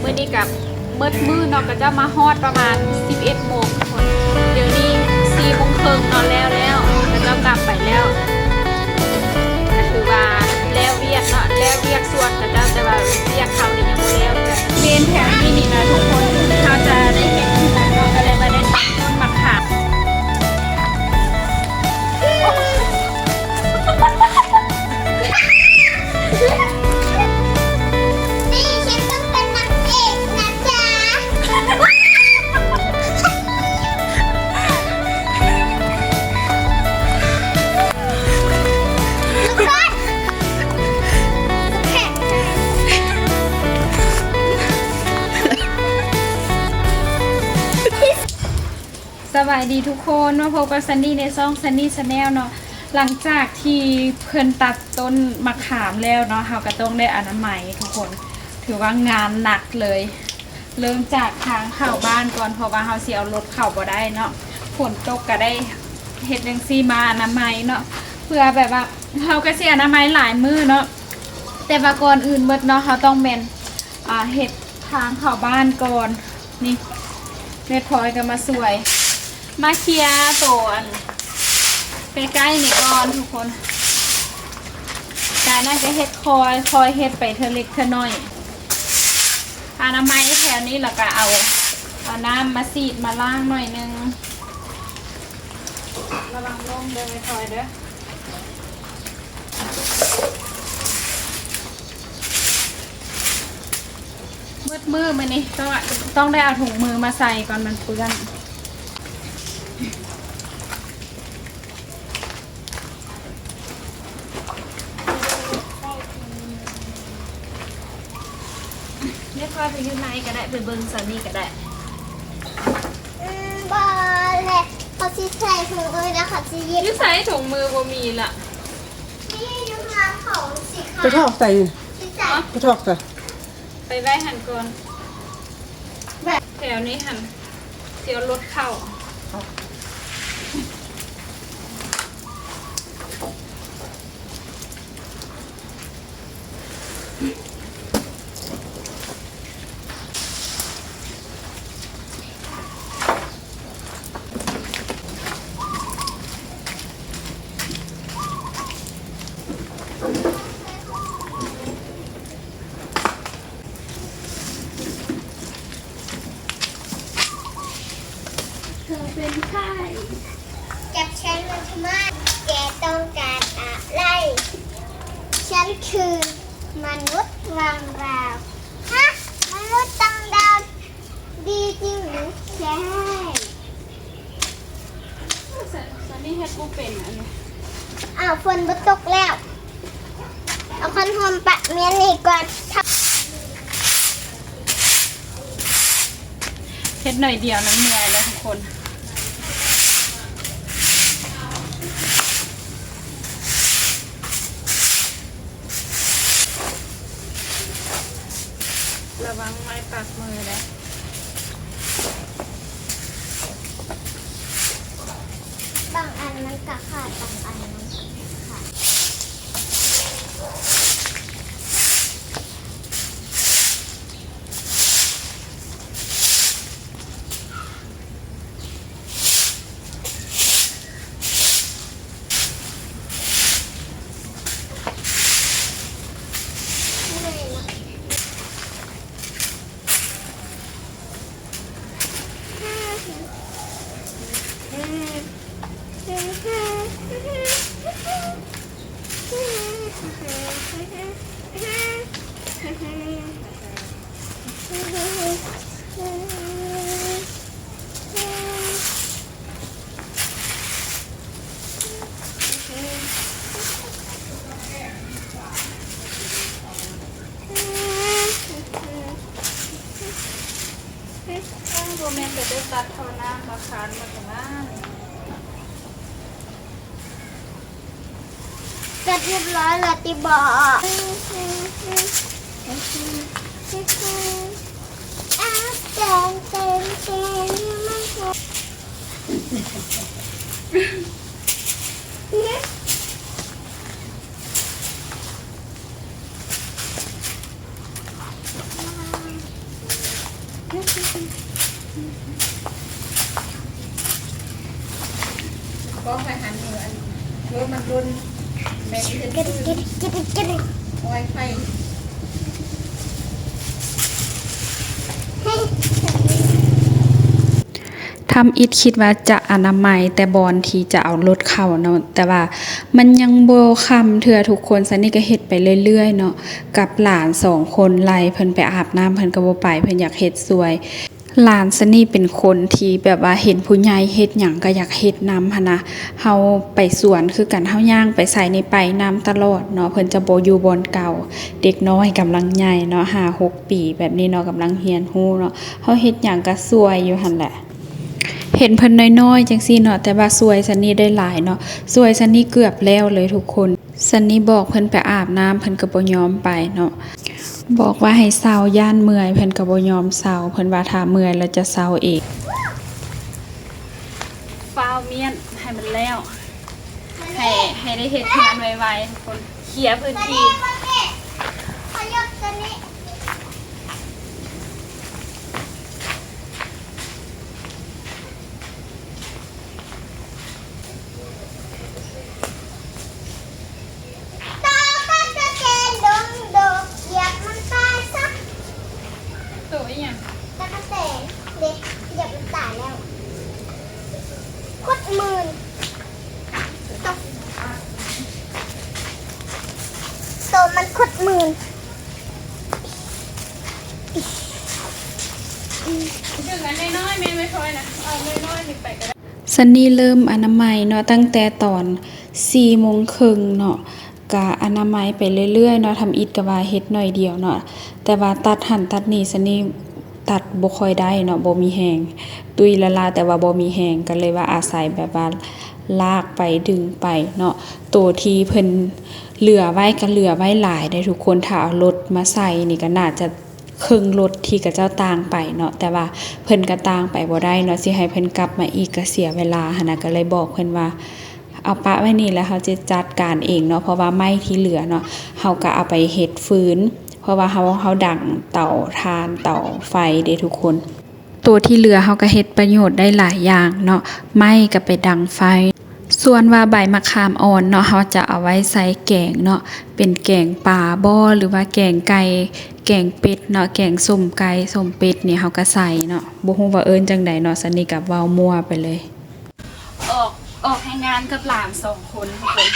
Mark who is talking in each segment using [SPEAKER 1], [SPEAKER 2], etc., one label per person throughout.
[SPEAKER 1] เมื่อนี้กับเมื่อมือเนาะก็จะมาฮอดประมาณ 11โมงทุกคนเดี๋ยวนี้4โมงครึ่งนอนแล้วแล้วก็จะกลับไปแล้วก็คือว่าแล้วเวียกเนาะแล้วเวียกส่วนก็จะแต่ว่าเวียกเขานี่ยังบ่แล้วแต่เมนแถวนี้นี่นะทุกคนเขาจะได้เห็นนั่นเนาก็เลยมาได้ตัดต้นมะขาม ดีทุกคนมาพบกับซันนี่ในซ่องซันนี่ชาแนลเนาะหลังจากที่เพิ่อนตัดต้นมะขามแล้วเนาะเฮาก็ต้องได้อนามัยทุกคน ถือว่างานหนักเลย เริ่มจากทางเข้าบ้านก่อนเพราะว่าเฮาเสิเอารถเข้าบ่ได้เนาะฝนตกก็ได้เฮ็ดจังซี่มาอนามัยเนาะเพื่อแบบว่าเฮาก็สิอนามัยหลายมื้อเนาะแต่ว่าก่อนอื่นเบิดเนาะเฮาต้องแม่นอ่าเฮ็ดทางเข้าบ้านก่อนนี่แม่พลอยก็มาสวย มาเคลียร์โซนใกล้ๆนี่ก่อนทุกคนการนั่นก็เฮ็ดคอยคอยเฮ็ดไปเธอเล็กเธอน้อยอานามัยแถวนี้แล้วก็เอาเอาน้ำมาสีดมาล้างหน่อยนึงระวังลมเดินไปคอยเด้อมืดมือมันนี่ต้องต้องได้เอาถุงมือมาใส่ก่อนมันเปื้อน เรียไปยืนในก็ได้ไปเบิ้งซันนี่ก็ได้
[SPEAKER 2] อืมบอลเลยเขาชิใส่ถุงเลยนะเขาชิยิบ
[SPEAKER 1] ยืดใส่ถุงมือบ่มีละ
[SPEAKER 2] นี่ดูงานของสิคะ
[SPEAKER 3] ไปทอกใส่
[SPEAKER 2] ชิใส่
[SPEAKER 3] ไปทอกใส่
[SPEAKER 1] ไปไว้หันก่อนแถวนี้หันเดี๋ยวรถเข้า อเป็นไข้
[SPEAKER 2] จับฉันมาทำไมแกต้องการอะไร ฉันคือมนุษย์วังดาวฮะมนุษย์ต่างดาวดีจริงหรือใช่
[SPEAKER 1] ซันนี่เฮ็ดบ่เป็นอันนี้
[SPEAKER 2] อ้าวฝนบตกแล้ว เอาคอนโฮมปะเมียนนี่ก่อน
[SPEAKER 1] เฮ็ดหน่อยเดียวน้ำเหนื่อยแล้วทุกคน ระวังไม้ปักมือนะ
[SPEAKER 2] บางอันมันกะขาดบางอันมันกะขาด
[SPEAKER 1] ตั้งโรแมนจะได้ตัดเท่าน้ำมาคานมาถึงน้
[SPEAKER 2] จัดเรียบร้อยแล้วติบอกอ้าวเต็มเต็มเต็มมันหก
[SPEAKER 4] ก็ไปหันเหมือนรถมันรุน แม่ที่จะ
[SPEAKER 2] กินกินกินกิน
[SPEAKER 4] โอ้ยไฟทำอิดคิดว่าจะอนามัยแต่บอลที่จะเอารถเข้าเนาะแต่ว่ามันยังโบคำเถื่อทุกคนซันนี่ก็เฮ็ดไปเรื่อยๆเนาะกับหลานสองคนไล่เพิ่นไปอาบน้ำเพิ่นก็บ่ไปเพิ่นอยากเฮ็ดสวย หลานซันนี่เป็นคนที่แบบว่าเห็นผู้ใหญ่เฮ็ดหยังก็อยากเฮ็ดนำหันนะเฮาไปสวนคือกันเฮาย่างไปใส่ในไปน้ำตลอดเนาะเพิ่นจะบ่อยู่บอนเก่า เด็กน้อยกำลังใหญ่เนาะ5 6ปีแบบนี้เนาะกำลังเรียนรู้เนาะเฮาเฮ็ดหยังก็สวยอยู่หั่นแหละเห็นเพิ่นน้อยๆจังซี่เนาะแต่ว่าสวยซันนี่ได้หลายเนาะสวยซันนี่เกือบแล้วเลยทุกคนซันนี่บอกเพิ่นไปอาบน้ำเพิ่นก็บ่ยอมไปเนาะ บอกว่าให้เซาย่านเมื่อยเพิ่นก็บ่ยอมเซาเพิ่นว่าถ้าเมื่อยแล้วจะเซาเองฟาวเมียนให้มันแล้ว ให้ให้ได้เฮ็ดงานไวๆทุกคนเคลียร์พื้นที่
[SPEAKER 2] นี่มานี่ขยกตัวนี้ตาก็จะแกนดงดกเหยียบมันตายซะ
[SPEAKER 4] ตัวอีหยัง
[SPEAKER 2] ตะกะแตนเด็กเหยียบมันตายแล้วคุดหมื่นตกโตมันคุดหมื่น
[SPEAKER 4] ถึงอันน้อยๆแม่ไม่ค่อยนะเอาน้อยๆนี่ไปก็ได้ ซันนี่เริ่มอนามัยเนาะตั้งแต่ตอน4โมงครึ่งเนาะกะอนามัยไปเรื่อยๆเนาะทำอิดกะว่าเฮ็ดหน่อยเดียวเนาะแต่ว่าตัดหันตัดนี่ซันนี่ตัดบ่ค่อยได้เนาะบ่มีแฮงตุยละลาแต่ว่าบ่มีแฮงก็เลยว่าอาศัยแบบว่าลากไปดึงไปเนาะตัวที่เพิ่นเหลือไว้ก็เหลือไว้หลายได้ทุกคนถ้าเอารถมาใส่นี่ก็น่าจะ ครึ่งรถที่กับเจ้าต่างไปเนาะแต่ว่าเพิ่นก็ต่างไปบ่ได้เนาะสิให้เพิ่นกลับมาอีกก็เสียเวลาหันนะก็เลยบอกเพิ่นว่าเอาปะไว้นี่แล้วเขาจะจัดการเองเนาะเพราะว่าไม้ที่เหลือเนาะเฮาก็เอาไปเฮ็ดฟืนเพราะว่าเฮาเฮาดังเต่าทานเต่าไฟเด้ทุกคน ตัวที่เหลือเฮาก็เฮ็ดประโยชน์ได้หลายอย่างเนาะไม้ก็ไปดังไฟ ส่วนว่าใบมะขามอ่อนเนาะเขาจะเอาไว้ใส่แกงเนาะเป็นแกงปลาบ่อหรือว่าแกงไก่ แกงเป็ดเนาะแกงส้มไก่ส้มเป็ดนี่เขาก็ใส่เนาะบ่ฮู้ว่าเอิ้นจังใดเนาะสนิทกับเว้ามั่วไปเลย ออกออกให้งานกับหลานสองคนทุกคน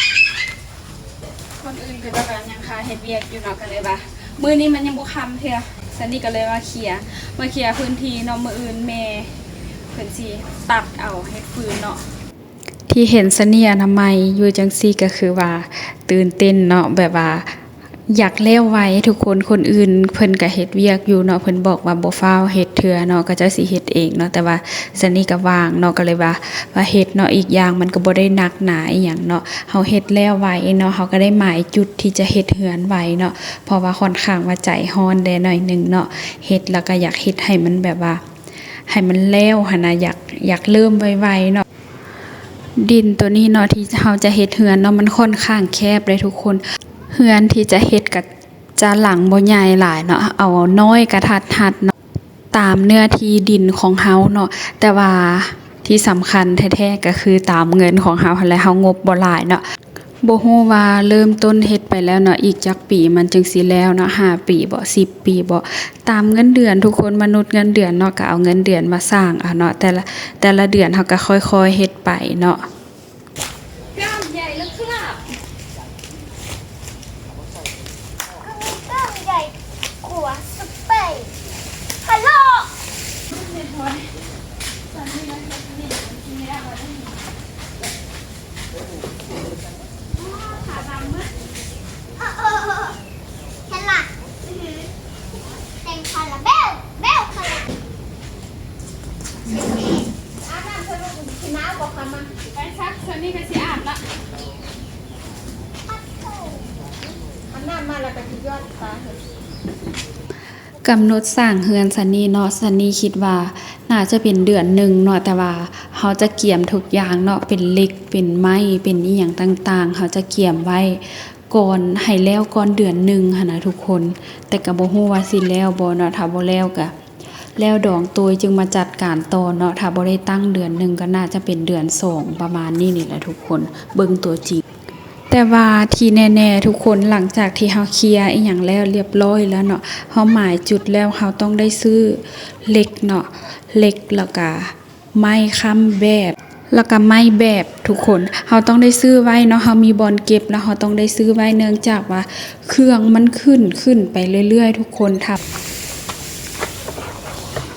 [SPEAKER 4] คนอื่นก็จะแบบยังคาเฮ็ดเวียกอยู่เนาะก็เลยว่ามื้อนี้มันยังบ่ค่ำเทื่อสนิทก็เลยว่าเคลียร์มาเคลียร์พื้นที่เนาะมื้ออื่นแม่เพิ่นสิตัดเอาเฮ็ดฟืนเนาะที่เห็นเสนีอนามัยอยู่จังซี่ก็คือว่าตื่นเต้นเนาะแบบว่า อยากเล้วไว้ทุกคนคนอื่น เพิ่นก็เฮ็ดเวียกอยู่เนาะเพิ่นบอกว่าบ่ฟ้าวเฮ็ดเทื่อเนาะก็จะสิเฮ็ดเองเนาะแต่ว่าสนี่ก็ว่างเนาะก็เลยว่าว่าเฮ็ดเนาะอีกอย่างมันก็บ่ได้หนักหนาอีหยังเนาะเฮาเฮ็ดแล้วไว้เนาะเฮาก็ได้หมายจุดที่จะเฮ็ดเฮือนไว้เนาะเพราะว่าค่อนข้างว่าใจฮ้อนแดหน่อยหนึงเนาะเฮ็ดแล้วก็อยากเฮ็ดให้มันแบบว่า ให้มันแล้วหั่นน่ะอยากอยากเริ่มไวๆเนาะดินตัวนี้เนาะที่เราจะเฮ็ดเฮือนเนาะมันค่อนข้างแคบเลยทุกคน เฮือนที่จะเฮ็ดกับจะหลังบ่ใหญ่หลายเนาะเอาน้อยกระทัดหัดเนาะตามเนื้อที่ดินของเฮาเนาะแต่ว่าที่สำคัญแท้ๆก็คือตามเงินของเฮาและเฮางบบ่หลายเนาะบ่ฮู้ว่าเริ่มต้นเฮ็ดไปแล้วเนาะอีกจักปีมันจึงสิแล้วเนาะหาปีบ่10ปีบ่ตามเงินเดือนทุกคนมนุษย์เงินเดือนเนาะก็เอาเงินเดือนมาสร้างเอาเนาะแต่ละแต่ละเดือนเฮาก็ค่อยๆเฮ็ดไปเนาะ กล้ามใหญ่แล้วครับ
[SPEAKER 2] ก็มีกล้องใหญ่กว่าสเปรย์ฮัลโหลเออเออเออฉลาดอื้อหือเต็มคาราเบลเบลคาราอาบน้ำเธอลูกที่น้าบอกกันมา
[SPEAKER 4] ไปซักซันนี่ก็สิอาบละ
[SPEAKER 2] ปัดโถ
[SPEAKER 1] อันน้ำมาแล้วก็ที่ยอดฟ้าเห็น
[SPEAKER 4] กำหนดสร้างเฮือนซันนีเนาะซันนีคิดว่า น่าจะเป็นเดือนหนึ่งเนาะแต่ว่าเขาจะเกี่ยมทุกอย่างเนาะเป็นเหล็กเป็นไม้เป็นอีหยังต่าง ๆเขาจะเกี่ยมไว้ก่อนให้แล้วก่อนเดือนหนึ่งหนะทุกคน แต่ก็บ่ฮู้ว่าสิแล้วบเนาะถ้าบ่แล้วก็แล้วดองตัวจึงมาจัดการต่อเนาะถ้าบ่ได้ตั้งเดือนหนึ่งก็น่าจะเป็นเดือนสองประมาณนี้นี่แหละทุกคน เบิ่งตัวจริง แต่ว่าที่แน่ๆทุกคนหลังจากที่เฮาเคลียร์อีหยังแล้วเรียบร้อยแล้วเนาะเฮาหมายจุดแล้วเฮาต้องได้ซื้อเหล็กเนาะเหล็กแล้วก็ไม้ค้ำแบบแล้วก็ไม้แบบทุกคนเฮาต้องได้ซื้อไว้เนาะเฮามีบอลเก็บแล้วเฮาต้องได้ซื้อไว้เนื่องจากว่า เครื่องมันขึ้นขึ้นไปเรื่อยๆ ทุกคนทับ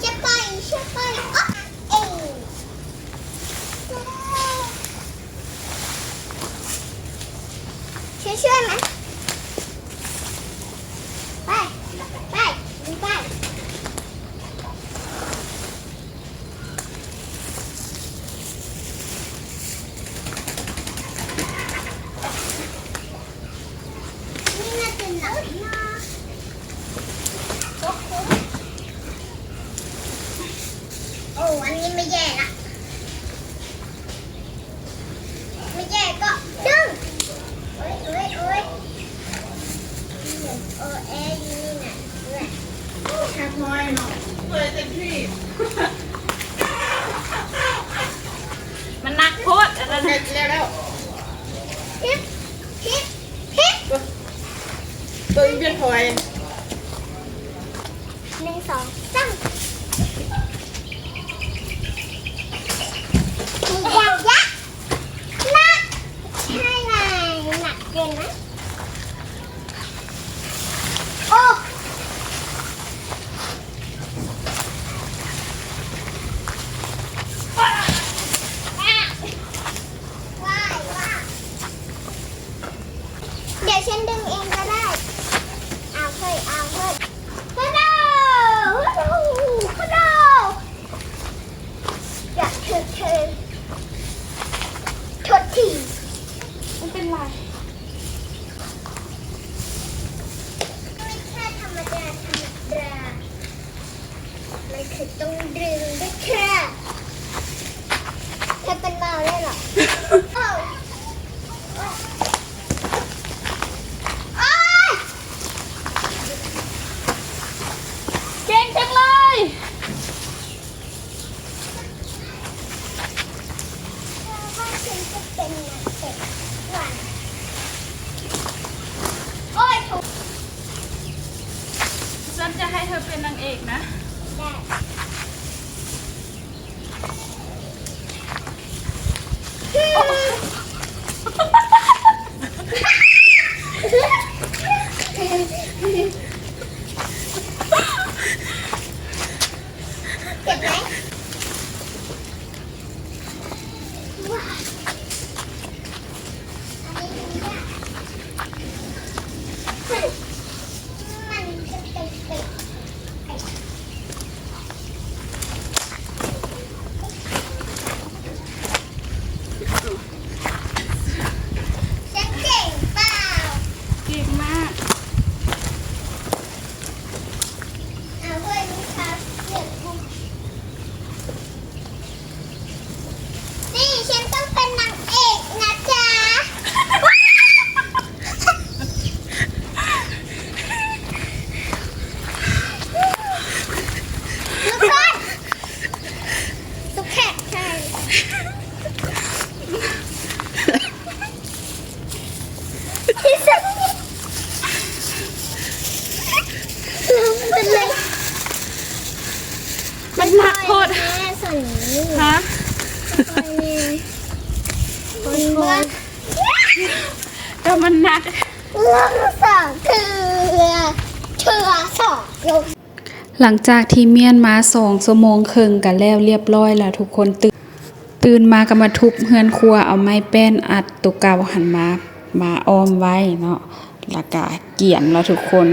[SPEAKER 2] จะไปจะไปอ๊ะเอ้ ช่วยช่วยไหมไป ไปไป นี่น่าจะหนักมากโอ้โห โอ้อันนี้ไม่แย่ละไม่แย่ก็ดึงโอ้ยโอ้ยโอ้ยโอ้เอ้ยนี่น่ะด้วยทำไมเนาะ
[SPEAKER 4] มันนักโพดอันนั้น
[SPEAKER 1] เสร็จแล้วแล้ว
[SPEAKER 2] ฮิปฮิปฮิป
[SPEAKER 1] ตัวอีเพียนถอย
[SPEAKER 2] หนึ่งสองสามมียากยักษ์หนักใช่ไหมหนักเกินไหมโอ้ ว้ายว้ายเดี๋ยวฉันดึงเองก็ได้ เอาเฮ้ยเอาเฮ้ยฮัลโหลฮัลโหลฮัลโหลอยากเธอเธอโทษที
[SPEAKER 4] มันเป็นไร
[SPEAKER 2] ไม่ใช่ธรรมดาธรรมดามันคือต้องดึงด้วยค่ะเธอเป็นเมาได้เหรอ โอ้โอ้ย
[SPEAKER 4] เก่งจังเลย
[SPEAKER 2] ว่าฉันจะเป็นนักเตะวันโอ้ยถูก
[SPEAKER 4] ฉันจะให้เธอเป็นนางเอกนะ
[SPEAKER 2] ได้เจ็บไหมว้าวอันนี้มันยากมันจะเป็นเป็นฉันเก่งเปล่า
[SPEAKER 4] เก่งมาก
[SPEAKER 2] เอาเว้ยลูกค้าเลือกกูนี่ฉันต้องเป็นนางเอกนะจ๊ะ ทุกคนทุกแขกใช่ที่สุดเป็นไร
[SPEAKER 4] มันหนักโพด
[SPEAKER 2] แม่สน
[SPEAKER 4] ฮะ
[SPEAKER 2] คนเมื่อ
[SPEAKER 4] ก็มันหนัก
[SPEAKER 2] เรื่องสองคือเชือสองลง
[SPEAKER 4] หลังจากที่เมียนมาสองชั่วโมงครึ่งกันแล้วเรียบร้อยแล้วทุกคนตื่นตื่นมาก็มาทุบเฮือนครัวเอาไม้แป้นอัดตุกเกาหันมามาอ้อมไว้เนาะแล้วก็เกี่ยนแล้วทุกคน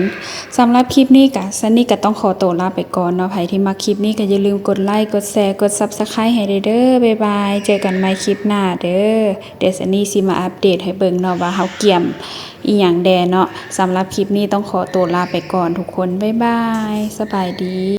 [SPEAKER 4] สำหรับคลิปนี้ก็ซันนี่ก็ต้องขอตัวลาไปก่อนเนาะใครที่มาคลิปนี้ก็อย่าลืมกดไลค์กดแชร์กด Subscribe ให้เด้อบ๊ายบาย เจอกันใหม่คลิปหน้าเด้อเดี๋ยวซันนี่สิมาอัปเดตให้เบิ่งเนาะว่าเฮาเกี่ยม อีหยังแดเนาะสำหรับคลิปนี้ต้องขอตัวลาไปก่อนทุกคน บ๊ายบาย สบายดี